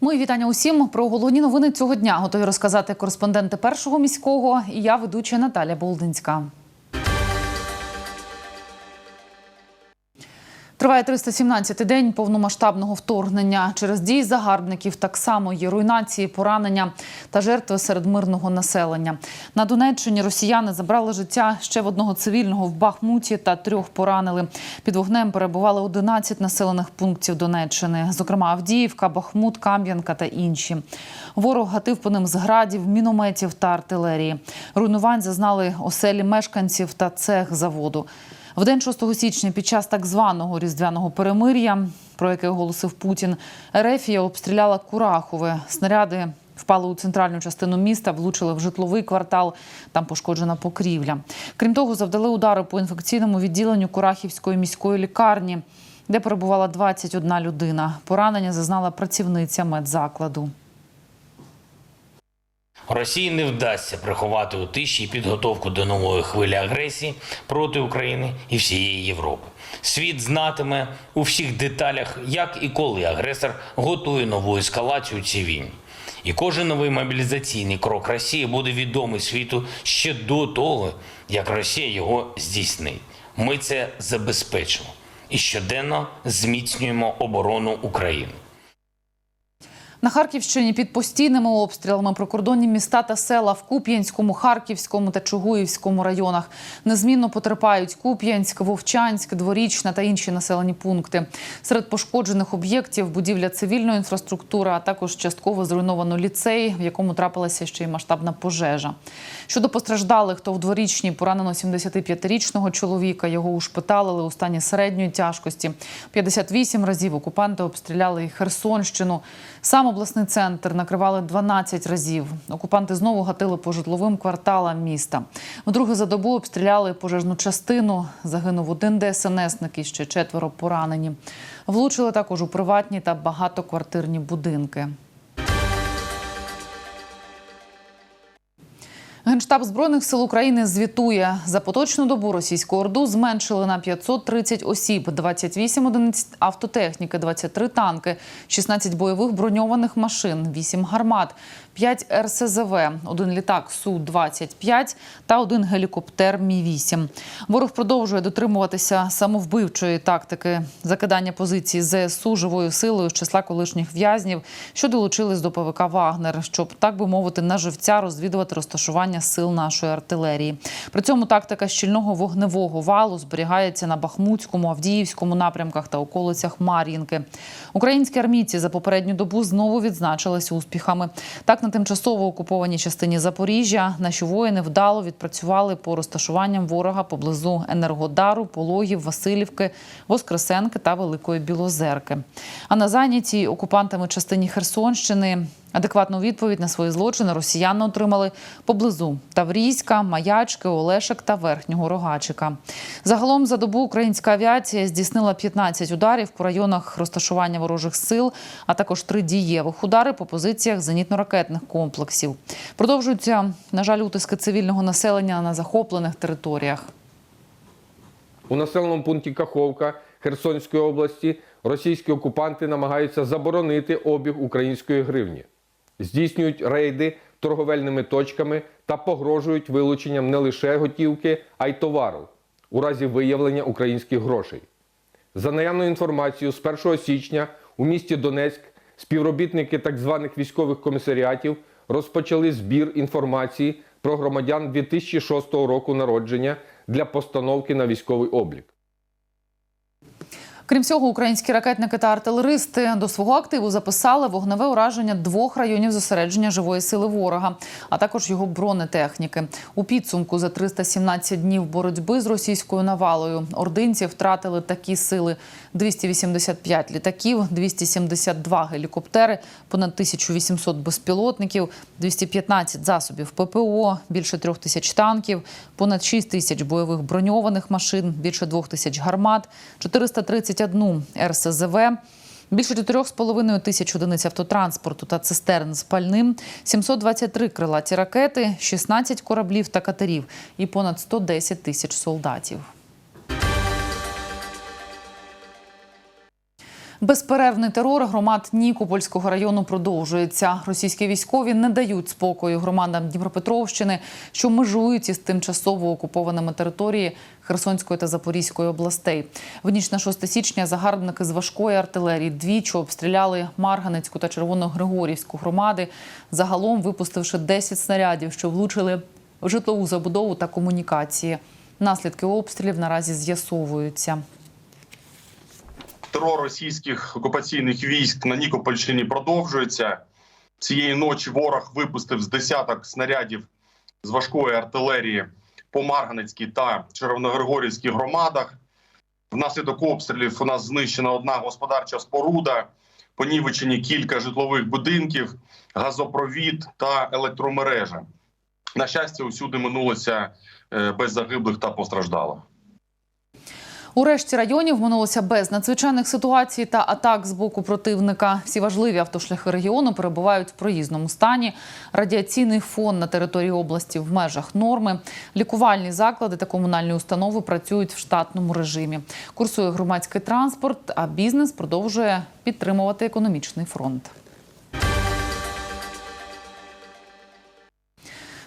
Мої вітання усім про головні новини цього дня. Готові розказати кореспонденти першого міського. І я ведуча Наталя Болдинська. Триває 317-й день повномасштабного вторгнення. Через дії загарбників так само є руйнації, поранення та жертви серед мирного населення. На Донеччині росіяни забрали життя ще в одного цивільного в Бахмуті та трьох поранили. Під вогнем перебували 11 населених пунктів Донеччини, зокрема Авдіївка, Бахмут, Кам'янка та інші. Ворог гатив по ним з градів, мінометів та артилерії. Руйнувань зазнали оселі мешканців та цех заводу. В день 6 січня під час так званого різдвяного перемир'я, про яке оголосив Путін, Ерефія обстріляла Курахове. Снаряди впали у центральну частину міста, влучили в житловий квартал. Там пошкоджена покрівля. Крім того, завдали удари по інфекційному відділенню Курахівської міської лікарні, де перебувала 21 людина. Поранення зазнала працівниця медзакладу. Росії не вдасться приховати у тиші підготовку до нової хвилі агресії проти України і всієї Європи. Світ знатиме у всіх деталях, як і коли агресор готує нову ескалацію цій війні. І кожен новий мобілізаційний крок Росії буде відомий світу ще до того, як Росія його здійснить. Ми це забезпечимо і щоденно зміцнюємо оборону України. На Харківщині під постійними обстрілами прикордонні міста та села в Куп'янському, Харківському та Чугуївському районах незмінно потерпають Куп'янськ, Вовчанськ, Дворічна та інші населені пункти. Серед пошкоджених об'єктів будівля цивільної інфраструктури, а також частково зруйновано ліцей, в якому трапилася ще й масштабна пожежа. Щодо постраждалих, то в дворічній поранено 75-річного чоловіка. Його ушпиталили у стані середньої тяжкості. 58 разів окупанти обстріляли Херсонщину. Обласний центр накривали 12 разів. Окупанти знову гатили по житловим кварталам міста. Вдруге за добу обстріляли пожежну частину. Загинув один ДСНСник і ще четверо поранені. Влучили також у приватні та багатоквартирні будинки. Генштаб збройних сил України звітує. За поточну добу російську орду зменшили на 530 осіб, 28 одиниць автотехніки, 23 танки, 16 бойових броньованих машин, 8 гармат, 5 РСЗВ, один літак су 25 та один гелікоптер Мі 8 Ворог продовжує дотримуватися самовбивчої тактики. Закидання позицій ЗСУ живою силою з числа колишніх в'язнів, що долучились до ПВК Вагнер, щоб так би мовити, на живця розвідувати розташування сил нашої артилерії. При цьому тактика щільного вогневого валу зберігається на Бахмутському, Авдіївському напрямках та околицях Мар'їнки. Українські армійці за попередню добу знову відзначились успіхами. Так, на тимчасово окупованій частині Запоріжжя наші воїни вдало відпрацювали по розташуванням ворога поблизу Енергодару, Пологів, Васильівки, Воскресенки та Великої Білозерки. А на зайнятій окупантами частині Херсонщини Адекватну відповідь на свої злочини росіяни отримали поблизу Таврійська, Маячки, Олешек та Верхнього Рогачика. Загалом за добу українська авіація здійснила 15 ударів по районах розташування ворожих сил, а також три дієвих удари по позиціях зенітно-ракетних комплексів. Продовжуються, на жаль, утиски цивільного населення на захоплених територіях. У населеному пункті Каховка Херсонської області російські окупанти намагаються заборонити обіг української гривні, здійснюють рейди торговельними точками та погрожують вилученням не лише готівки, а й товару у разі виявлення українських грошей. За наявною інформацією, з 1 січня у місті Донецьк співробітники так званих військових комісаріатів розпочали збір інформації про громадян 2006 року народження для постановки на військовий облік. Крім цього, українські ракетники та артилеристи до свого активу записали вогневе ураження двох районів зосередження живої сили ворога, а також його бронетехніки. У підсумку за 317 днів боротьби з російською навалою ординці втратили такі сили: 285 літаків, 272 гелікоптери, понад 1800 безпілотників, 215 засобів ППО, більше трьох тисяч танків, понад 6 тисяч бойових броньованих машин, більше двох тисяч гармат, 431 РСЗВ, більше 4,5 тисяч одиниць автотранспорту та цистерн з пальним, 723 крилаті ракети, 16 кораблів та катерів і понад 110 тисяч солдатів. Безперервний терор громад Нікопольського району продовжується. Російські військові не дають спокою громадам Дніпропетровщини, що межують із тимчасово окупованими території Херсонської та Запорізької областей. В ніч на 6 січня загарбники з важкої артилерії двічі обстріляли Марганецьку та Червоногригорівську громади, загалом випустивши 10 снарядів, що влучили в житлову забудову та комунікації. Наслідки обстрілів наразі з'ясовуються. Терор російських окупаційних військ на Нікопольщині продовжується. Цієї ночі ворог випустив з десяток снарядів з важкої артилерії по Марганецькій та Червоногригорівській громадах. Внаслідок обстрілів у нас знищена одна господарча споруда, понівечені кілька житлових будинків, газопровід та електромережа. На щастя, усюди минулося е, без загиблих та постраждалих. У решті районів минулося без надзвичайних ситуацій та атак з боку противника. Всі важливі автошляхи регіону перебувають в проїзному стані. Радіаційний фон на території області в межах норми. Лікувальні заклади та комунальні установи працюють в штатному режимі. Курсує громадський транспорт, а бізнес продовжує підтримувати економічний фронт.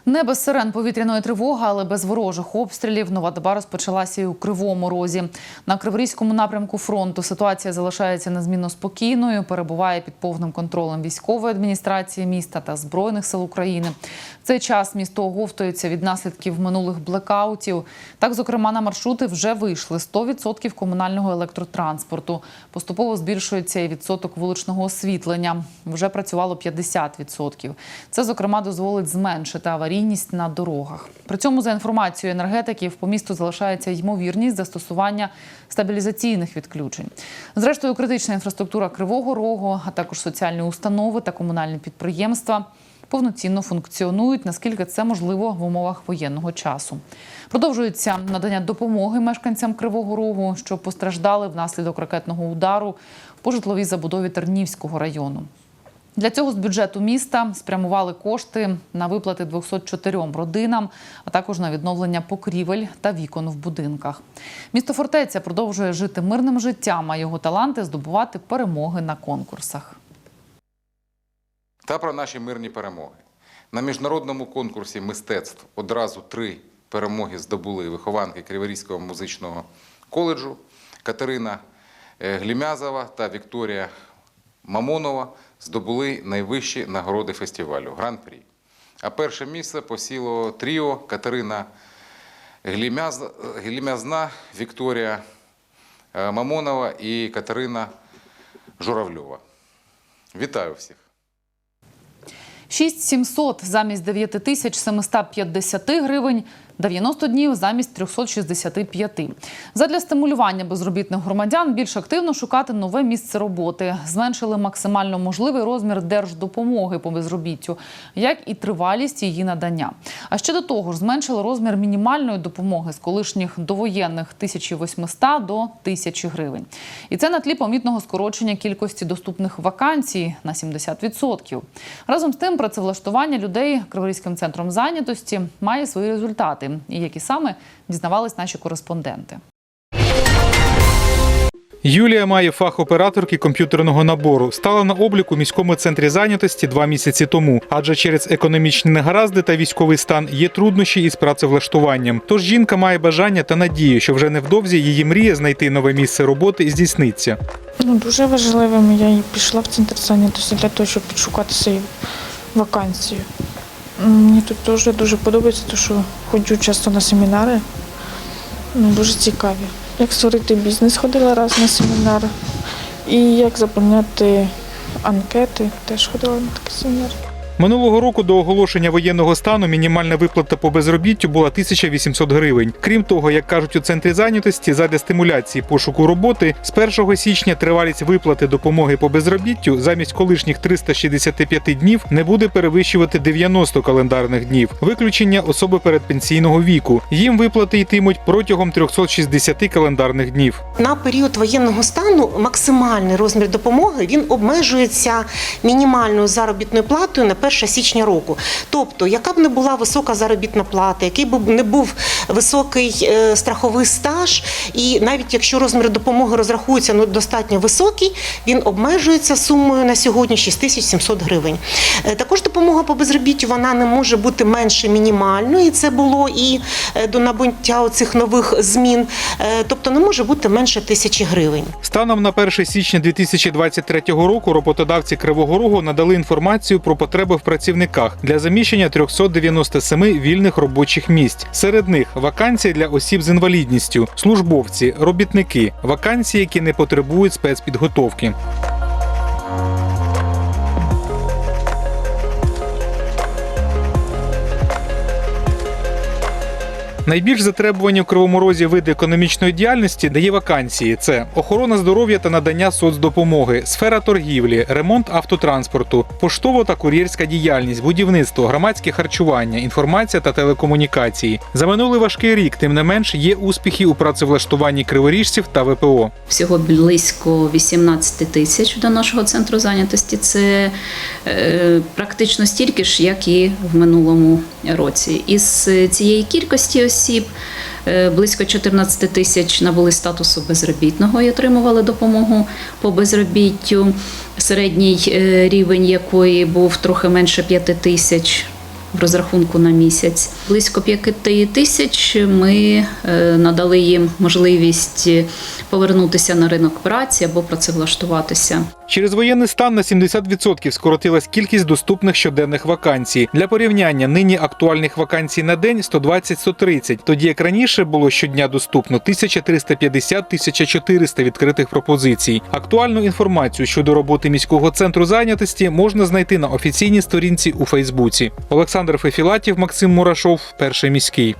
Не без сирен повітряної тривоги, але без ворожих обстрілів. Нова доба розпочалася і у Кривому Розі. На Криворізькому напрямку фронту ситуація залишається незмінно спокійною. Перебуває під повним контролем військової адміністрації міста та збройних сил України. В цей час місто оговтується від наслідків минулих блекаутів. Так, зокрема, на маршрути вже вийшли 100% комунального електротранспорту. Поступово збільшується і відсоток вуличного освітлення. Вже працювало 50%. Це, зокрема, дозволить зменшити аварійність на дорогах. При цьому, за інформацією енергетиків, по місту залишається ймовірність застосування стабілізаційних відключень. Зрештою, критична інфраструктура Кривого Рогу, а також соціальні установи та комунальні підприємства повноцінно функціонують, наскільки це можливо в умовах воєнного часу. Продовжується надання допомоги мешканцям Кривого Рогу, що постраждали внаслідок ракетного удару по житловій забудові Тернівського району. Для цього з бюджету міста спрямували кошти на виплати 204 родинам, а також на відновлення покрівель та вікон в будинках. Місто Фортеця продовжує жити мирним життям, а його таланти здобувати перемоги на конкурсах. та про наші мирні перемоги. На міжнародному конкурсі мистецтв одразу три перемоги здобули вихованки Криворізького музичного коледжу Катерина е, Глімязова та Вікторія Мамонова здобули найвищі нагороди фестивалю Гран-прі. А перше місце посіло тріо Катерина Глімязна, Вікторія е, Мамонова і Катерина Журавльова. Вітаю всіх! 6700 замість 9750 гривень, 90 днів замість 365. Задля стимулювання безробітних громадян більш активно шукати нове місце роботи. Зменшили максимально можливий розмір держдопомоги по безробіттю, як і тривалість її надання. А ще до того ж зменшили розмір мінімальної допомоги з колишніх довоєнних 1800 до 1000 гривень. І це на тлі помітного скорочення кількості доступних вакансій на 70%. Разом з тим, працевлаштування людей Криворізьким центром зайнятості має свої результати, і які саме дізнавались наші кореспонденти. Юлія має фах операторки комп'ютерного набору. Стала на обліку у міському центрі зайнятості два місяці тому, адже через економічні негаразди та військовий стан є труднощі із працевлаштуванням. Тож жінка має бажання та надію, що вже невдовзі її мрія знайти нове місце роботи здійсниться. Ну, дуже важливим. Я і пішла в центр зайнятості для того, щоб підшукати свою вакансію. Мені тут теж дуже подобається, тому що ходжу часто на семінари. Ну, дуже цікаві. Як створити бізнес, ходила раз на семінар. І як заповняти анкети, теж ходила на такий семінар. Минулого року до оголошення воєнного стану мінімальна виплата по безробіттю була 1800 гривень. Крім того, як кажуть у центрі зайнятості, задля стимуляції пошуку роботи з 1 січня тривалість виплати допомоги по безробіттю замість колишніх 365 днів не буде перевищувати 90 календарних днів. Виключення особи передпенсійного віку. Їм виплати йтимуть протягом 360 календарних днів. На період воєнного стану максимальний розмір допомоги він обмежується мінімальною заробітною платою на 1 1 січня року. Тобто, яка б не була висока заробітна плата, який б не був високий е, страховий стаж, і навіть якщо розмір допомоги розрахується ну, достатньо високий, він обмежується сумою на сьогодні 6700 гривень. Е, Також допомога по безробіттю вона не може бути менше мінімальної. Це було і е, до набуття цих нових змін, тобто не може бути менше тисячі гривень. Станом на 1 січня 2023 року роботодавці Кривого Рогу надали інформацію про потреби в працівниках для заміщення 397 вільних робочих місць. Серед них вакансії для осіб з інвалідністю, службовці, робітники, вакансії, які не потребують спецпідготовки. Найбільш затребувані в Кривому Розі види економічної діяльності дає вакансії: це охорона здоров'я та надання соцдопомоги, сфера торгівлі, ремонт автотранспорту, поштово та кур'єрська діяльність, будівництво, громадське харчування, інформація та телекомунікації. За минулий важкий рік, тим не менш, є успіхи у працевлаштуванні криворіжців та ВПО. Всього близько 18 тисяч до нашого центру зайнятості. Це е, практично стільки ж, як і в минулому році. Із цієї кількості осіб е, близько 14 тисяч набули статусу безробітного і отримували допомогу по безробіттю, середній е, рівень якої був трохи менше 5 тисяч. В розрахунку на місяць близько 5 тисяч ми е, надали їм можливість повернутися на ринок праці або працевлаштуватися. Через воєнний стан на 70% скоротилась кількість доступних щоденних вакансій. Для порівняння нині актуальних вакансій на день 120-130, тоді як раніше було щодня доступно 1350-1400 відкритих пропозицій. Актуальну інформацію щодо роботи міського центру зайнятості можна знайти на офіційній сторінці у Фейсбуці. Олександр Фефілатів, Максим Мурашов, перший міський.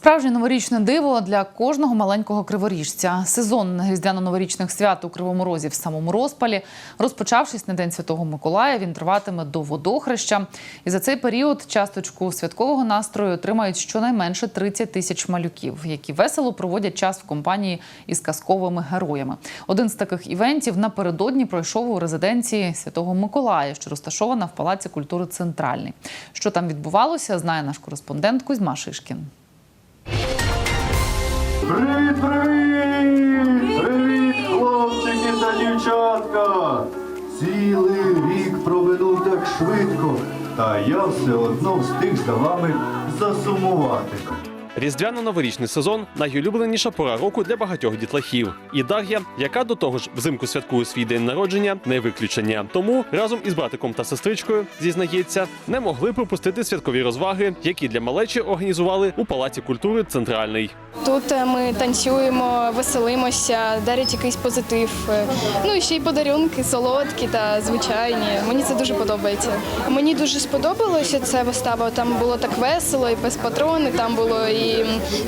Справжнє новорічне диво для кожного маленького криворіжця. Сезон різдвяно-новорічних свят у Кривому Розі в самому розпалі. Розпочавшись на День Святого Миколая, він триватиме до водохреща. І за цей період часточку святкового настрою отримають щонайменше 30 тисяч малюків, які весело проводять час в компанії із казковими героями. Один з таких івентів напередодні пройшов у резиденції Святого Миколая, що розташована в Палаці культури Центральний. Що там відбувалося, знає наш кореспондент Кузьма Шишкін. Привіт, привіт! Привіт, хлопчики та дівчатка! Цілий рік проминув так швидко, та я все одно встиг за вами засумувати. Різдвяно-новорічний сезон найулюбленіша пора року для багатьох дітлахів. І Дар'я, яка до того ж взимку святкує свій день народження, не виключення. Тому разом із братиком та сестричкою зізнається, не могли пропустити святкові розваги, які для малечі організували у палаці культури Центральний. Тут е, ми танцюємо, веселимося, дарять якийсь позитив. Е, Ну і ще й подарунки, солодкі та звичайні. Мені це дуже подобається. Мені дуже сподобалося ця вистава. Там було так весело і без патрони, там було і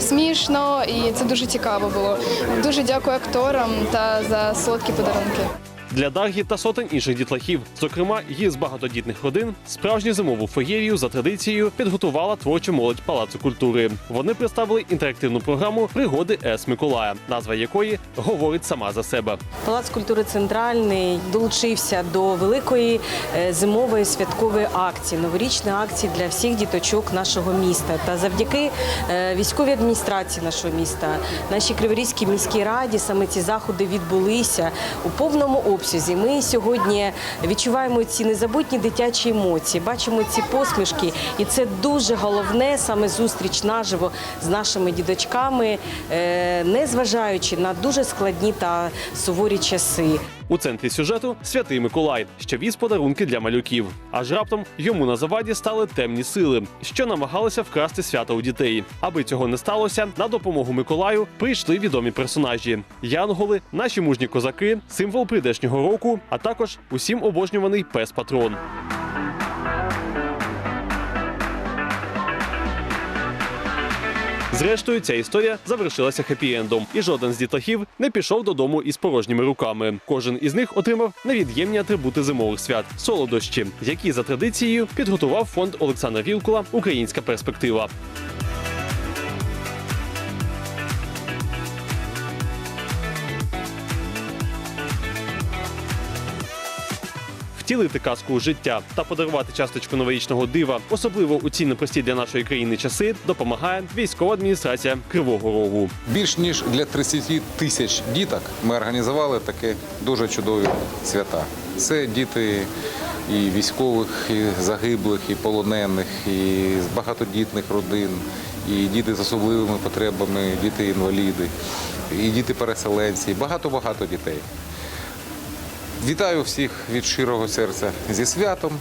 смішно, і це дуже цікаво було. Дуже дякую акторам та за солодкі подарунки. Для Дар'ї та сотень інших дітлахів, зокрема її з багатодітних родин, справжню зимову феєрію за традицією підготувала творча молодь Палацу культури. Вони представили інтерактивну програму Пригоди С Миколая, назва якої говорить сама за себе. Палац культури центральний долучився до великої е, зимової святкової акції, новорічної акції для всіх діточок нашого міста. Та завдяки е, військовій адміністрації нашого міста, нашій Криворізькій міській раді саме ці заходи відбулися у повному обсязі. Ми сьогодні відчуваємо ці незабутні дитячі емоції, бачимо ці посмішки, і це дуже головне саме зустріч наживо з нашими діточками, е, незважаючи на дуже складні та суворі часи. У центрі сюжету святий Миколай, що віз подарунки для малюків. Аж раптом йому на заваді стали темні сили, що намагалися вкрасти свято у дітей. Аби цього не сталося, на допомогу Миколаю прийшли відомі персонажі: Янголи, наші мужні козаки, символ прийдешнього року, а також усім обожнюваний пес Зрештою, ця історія завершилася хеппі-ендом, і жоден з дітлахів не пішов додому із порожніми руками. Кожен із них отримав невід'ємні атрибути зимових свят солодощі, які за традицією підготував фонд Олександра Вілкула Українська перспектива. Втілити казку у життя та подарувати часточку новорічного дива, особливо у ці непрості для нашої країни часи, допомагає військова адміністрація Кривого Рогу. Більш ніж для 30 тисяч діток ми організували таке дуже чудові свята. Це діти і військових, і загиблих, і полонених, і з багатодітних родин, і діти з особливими потребами, діти-інваліди, і діти-переселенці, багато-багато дітей. Вітаю всіх від щирого серця зі святом.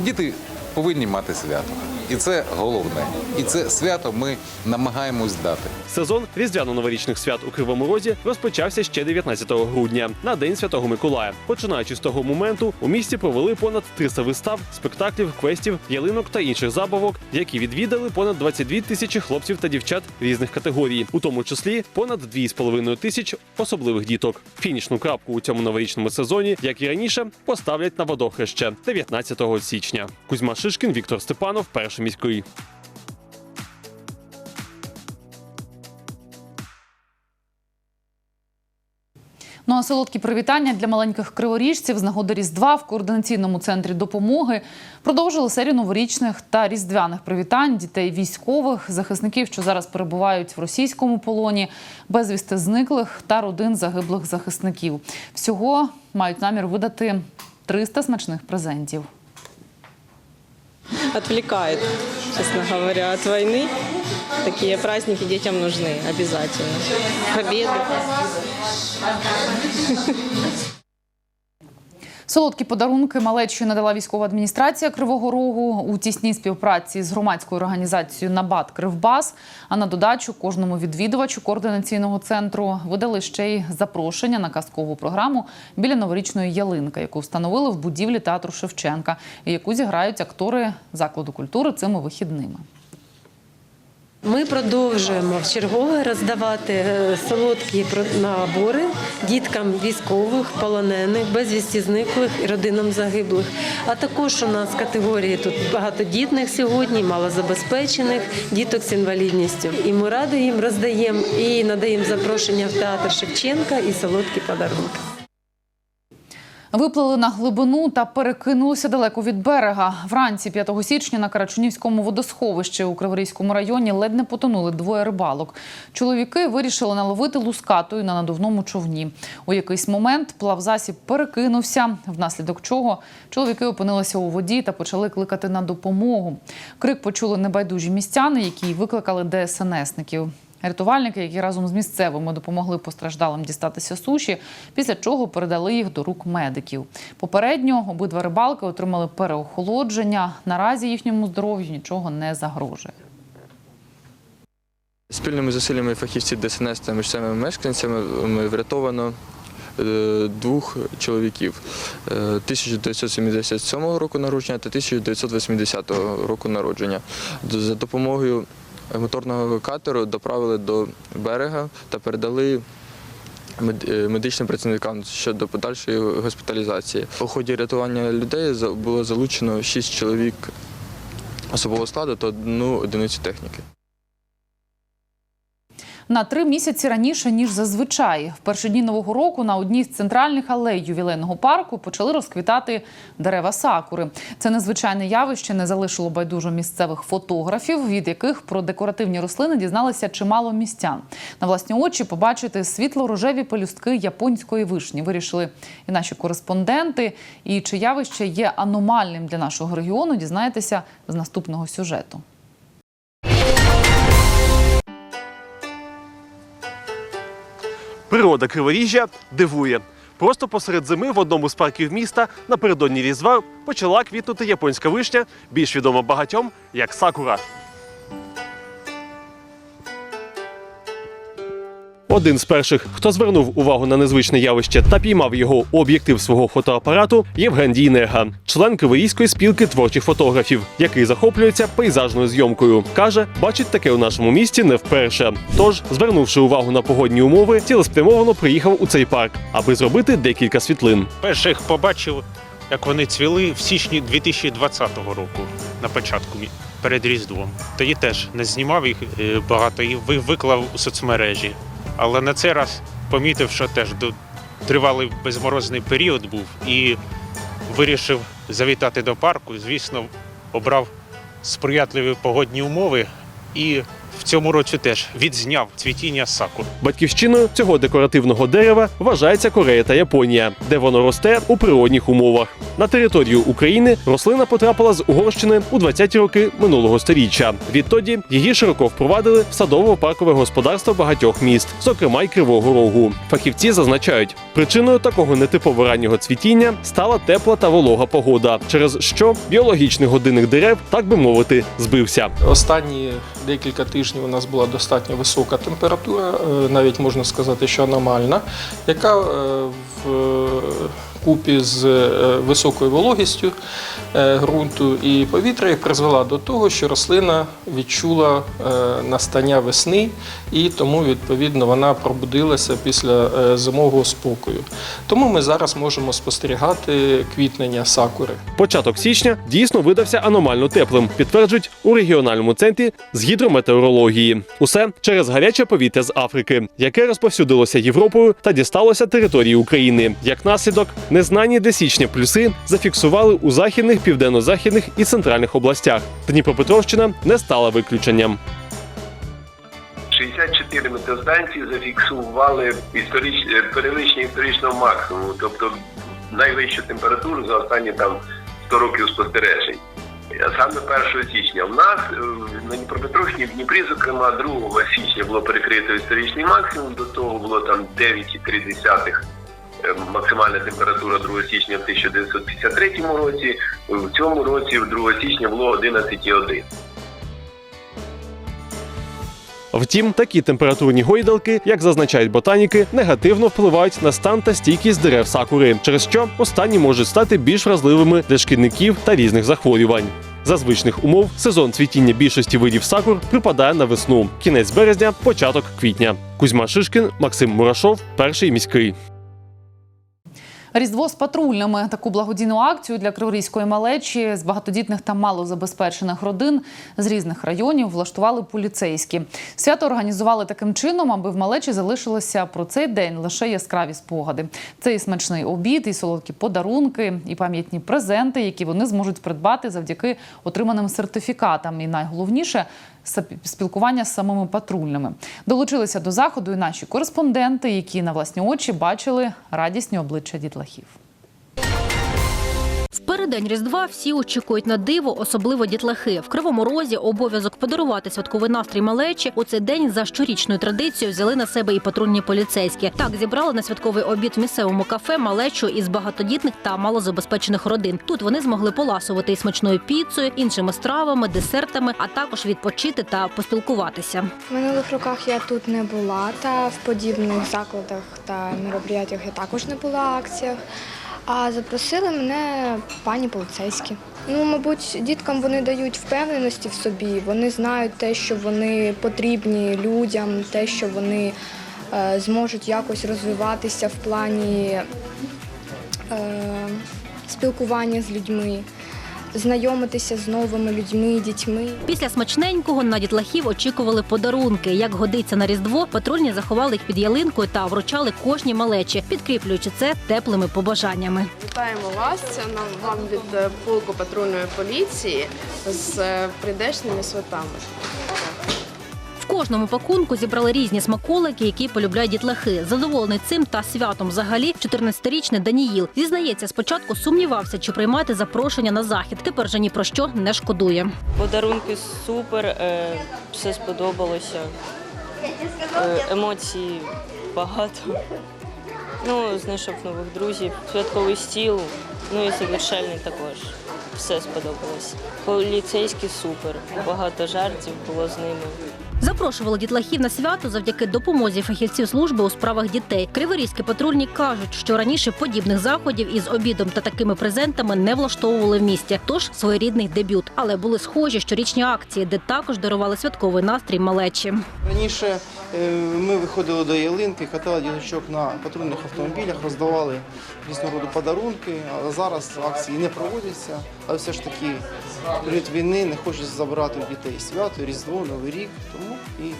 Діти повинні мати свято. І це головне. І це свято ми намагаємось дати. Сезон різдвяно-новорічних свят у Кривому Розі розпочався ще 19 грудня на День Святого Миколая. Починаючи з того моменту, у місті провели понад 300 вистав, спектаклів, квестів, ялинок та інших забавок, які відвідали понад 22 тисячі хлопців та дівчат різних категорій, у тому числі понад 2,5 тисяч особливих діток. Фінішну крапку у цьому новорічному сезоні, як і раніше, поставлять на водохреще 19 січня. Кузьма Шишкін, Віктор Степанов, перший міський. Ну а солодкі привітання для маленьких криворіжців з нагоди Різдва в координаційному центрі допомоги продовжили серію новорічних та різдвяних привітань дітей військових, захисників, що зараз перебувають в російському полоні, безвісти зниклих та родин загиблих захисників. Всього мають намір видати 300 смачних презентів. отвлекает, честно говоря, от войны. Такие праздники детям нужны обязательно. Победы. Солодкі подарунки малечі надала військова адміністрація Кривого Рогу у тісній співпраці з громадською організацією Набат Кривбас. А на додачу кожному відвідувачу координаційного центру видали ще й запрошення на казкову програму біля новорічної ялинки, яку встановили в будівлі театру Шевченка, і яку зіграють актори закладу культури цими вихідними. Ми продовжуємо в чергове роздавати е, солодкі набори діткам військових, полонених, безвісті зниклих і родинам загиблих. А також у нас категорії тут багатодітних сьогодні, малозабезпечених, діток з інвалідністю. І ми раді їм роздаємо і надаємо запрошення в театр Шевченка і солодкі подарунки. Виплили на глибину та перекинулися далеко від берега. Вранці 5 січня на Карачунівському водосховищі у Криворізькому районі ледь не потонули двоє рибалок. Чоловіки вирішили наловити лускатою на надувному човні. У якийсь момент плавзасіб перекинувся, внаслідок чого чоловіки опинилися у воді та почали кликати на допомогу. Крик почули небайдужі містяни, які викликали ДСНСників. Рятувальники, які разом з місцевими допомогли постраждалим дістатися суші, після чого передали їх до рук медиків. Попередньо обидва рибалки отримали переохолодження. Наразі їхньому здоров'ю нічого не загрожує. Спільними зусиллями фахівців ДСНС та місцевими мешканцями врятовано е, двох чоловіків е, 1977 року народження та 1980 року народження. За допомогою моторного катеру доправили до берега та передали е, медичним працівникам щодо подальшої госпіталізації. У ході рятування людей було залучено 6 чоловік особового складу та одну одиницю техніки. На три місяці раніше ніж зазвичай, в перші дні нового року на одній з центральних алей ювілейного парку почали розквітати дерева сакури. Це незвичайне явище не залишило байдужо місцевих фотографів, від яких про декоративні рослини дізналися чимало містян. На власні очі побачити світло-рожеві пелюстки японської вишні. Вирішили і наші кореспонденти. І чи явище є аномальним для нашого регіону, дізнаєтеся з наступного сюжету. Природа Криворіжжя дивує. Просто посеред зими в одному з парків міста напередодні Різдва почала квітнути японська вишня, більш відома багатьом як сакура. Один з перших, хто звернув увагу на незвичне явище та піймав його об'єктив свого фотоапарату, Євген Дійнега, член Криворізької спілки творчих фотографів, який захоплюється пейзажною зйомкою. Каже, бачить таке у нашому місті не вперше. Тож, звернувши увагу на погодні умови, цілеспрямовано приїхав у цей парк, аби зробити декілька світлин. Перше їх побачив, як вони цвіли в січні 2020 року, на початку перед Різдвом. Тоді теж не знімав їх е, багато і виклав у соцмережі. Але на цей раз помітив, що теж тривалий безморозний період був, і вирішив завітати до парку. Звісно, обрав сприятливі погодні умови і в цьому році теж відзняв цвітіння сакур. Батьківщиною цього декоративного дерева вважається Корея та Японія, де воно росте у природних умовах. На територію України рослина потрапила з Угорщини у 20-ті роки минулого століття. Відтоді її широко впровадили в садово-паркове господарство багатьох міст, зокрема й Кривого Рогу. Фахівці зазначають, причиною такого нетипово раннього цвітіння стала тепла та волога погода, через що біологічний годинник дерев, так би мовити, збився. Останні декілька тижнів у нас була достатньо висока температура, е, навіть можна сказати, що аномальна, яка е, в купі з е, високою вологістю е, ґрунту і повітря призвела до того, що рослина відчула е, настання весни, і тому відповідно вона пробудилася після е, зимового спокою. Тому ми зараз можемо спостерігати квітнення сакури. Початок січня дійсно видався аномально теплим, підтверджують у регіональному центрі з гідрометеорології. Усе через гаряче повітря з Африки, яке розповсюдилося Європою та дісталося території України. Як наслідок, незнані до січня плюси зафіксували у західних, південно-західних і центральних областях. Дніпропетровщина не стала виключенням. 64 метеостанції зафіксували історич... е, перевищення історичного максимуму, тобто найвищу температуру за останні там 100 років спостережень. Саме 1 січня в нас е, на Дніпропетровщині, в Дніпрі, зокрема, 2 січня було перекрито історичний максимум, до того було там 9,3 е, максимальна температура 2 січня в 1953 році. В цьому році, 2 січня, було 11,1. Втім, такі температурні гойдалки, як зазначають ботаніки, негативно впливають на стан та стійкість дерев сакури, через що останні можуть стати більш вразливими для шкідників та різних захворювань. За звичних умов сезон цвітіння більшості видів сакур припадає на весну, кінець березня, початок квітня. Кузьма Шишкін, Максим Мурашов, перший міський. Різдво з патрульними таку благодійну акцію для криворізької малечі з багатодітних та малозабезпечених родин з різних районів влаштували поліцейські. Свято організували таким чином, аби в малечі залишилося про цей день лише яскраві спогади. Це і смачний обід, і солодкі подарунки, і пам'ятні презенти, які вони зможуть придбати завдяки отриманим сертифікатам. І найголовніше спілкування з самими патрульними. Долучилися до заходу і наші кореспонденти, які на власні очі бачили радісні обличчя дітлахів. В переддень Різдва всі очікують на диво, особливо дітлахи. В Кривому Розі обов'язок подарувати святковий настрій малечі у цей день за щорічною традицією взяли на себе і патрульні поліцейські. Так зібрали на святковий обід в місцевому кафе малечу із багатодітних та малозабезпечених родин. Тут вони змогли поласувати і смачною піцею, іншими стравами, десертами, а також відпочити та поспілкуватися. В минулих роках я тут не була, та в подібних закладах та мероприятиях я також не була акціях. А запросили мене пані поліцейські. Ну, мабуть, діткам вони дають впевненості в собі. Вони знають те, що вони потрібні людям, те, що вони е, зможуть якось розвиватися в плані е, спілкування з людьми, знайомитися з новими людьми, дітьми. Після смачненького на дітлахів очікували подарунки. Як годиться на різдво, патрульні заховали їх під ялинкою та вручали кожній малечі, підкріплюючи це теплими побажаннями. Вітаємо вас. Це нам вам від е, полку патрульної поліції з е, прийдешніми святами. Кожному пакунку зібрали різні смаколики, які полюбляють дітлахи. Задоволений цим та святом взагалі 14-річний Даніїл зізнається, спочатку сумнівався, чи приймати запрошення на захід. Тепер же ні про що не шкодує. Подарунки супер, е, все сподобалося. Е, Емоцій багато. Ну, знайшов нових друзів, святковий стіл, ну і завершальний також. Все сподобалось. Поліцейські супер, багато жартів було з ними. Запрошували дітлахів на свято завдяки допомозі фахівців служби у справах дітей. Криворізькі патрульні кажуть, що раніше подібних заходів із обідом та такими презентами не влаштовували в місті. Тож своєрідний дебют. Але були схожі щорічні акції, де також дарували святковий настрій малечі. Раніше Е, Ми виходили до ялинки, катали діточок на патрульних автомобілях, роздавали різного роду подарунки. А зараз акції не проводяться, але все ж таки період війни не хочуть забирати у дітей свято, Різдво, Новий рік. Тому і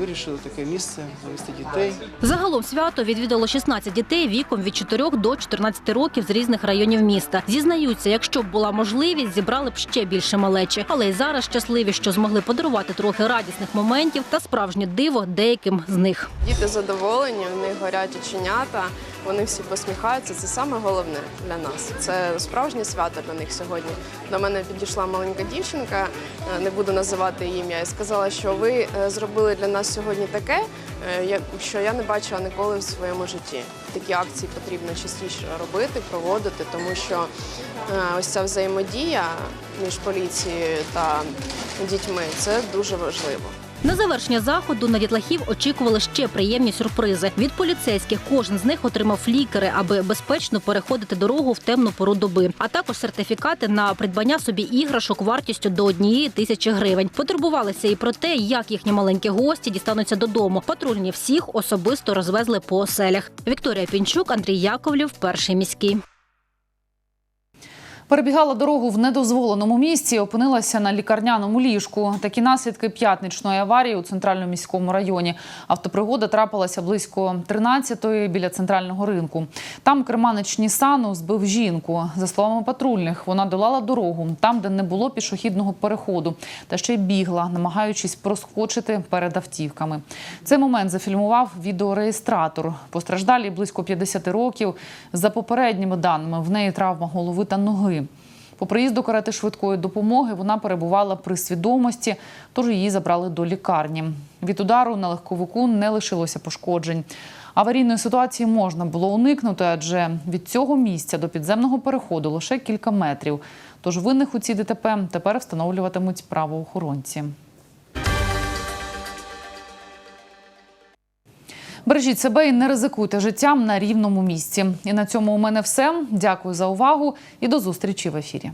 вирішили таке місце завести дітей. Загалом свято відвідало 16 дітей віком від 4 до 14 років з різних районів міста. Зізнаються, якщо б була можливість, зібрали б ще більше малечі. Але й зараз щасливі, що змогли подарувати трохи радісних моментів та справжнє диво деяким з них. Діти задоволені, в них горять оченята, вони всі посміхаються. Це саме головне для нас. Це справжнє свято для них сьогодні. До мене підійшла маленька дівчинка, е, не буду називати її ім'я, і сказала, що ви е, зробили для нас сьогодні таке, е, що я не бачила ніколи в своєму житті. Такі акції потрібно частіше робити, проводити, тому що ось ця взаємодія між поліцією та дітьми це дуже важливо. На завершення заходу на дітлахів очікували ще приємні сюрпризи. Від поліцейських кожен з них отримав лікари, аби безпечно переходити дорогу в темну пору доби, а також сертифікати на придбання собі іграшок вартістю до однієї тисячі гривень. Потурбувалися і про те, як їхні маленькі гості дістануться додому. Патрульні всіх особисто розвезли по оселях. Вікторія Пінчук, Андрій Яковлів, перший міський. Перебігала дорогу в недозволеному місці, опинилася на лікарняному ліжку. Такі наслідки п'ятничної аварії у центральному міському районі. Автопригода трапилася близько 13-ї біля центрального ринку. Там керманич Нісану збив жінку. За словами патрульних, вона долала дорогу там, де не було пішохідного переходу, та ще й бігла, намагаючись проскочити перед автівками. Цей момент зафільмував відеореєстратор. Постраждалі близько 50 років. За попередніми даними, в неї травма голови та ноги. По приїзду карети швидкої допомоги вона перебувала при свідомості, тож її забрали до лікарні. Від удару на легковику не лишилося пошкоджень. Аварійної ситуації можна було уникнути, адже від цього місця до підземного переходу лише кілька метрів. Тож винних у цій ДТП тепер встановлюватимуть правоохоронці. Бережіть себе і не ризикуйте життям на рівному місці. І на цьому у мене все. Дякую за увагу і до зустрічі в ефірі.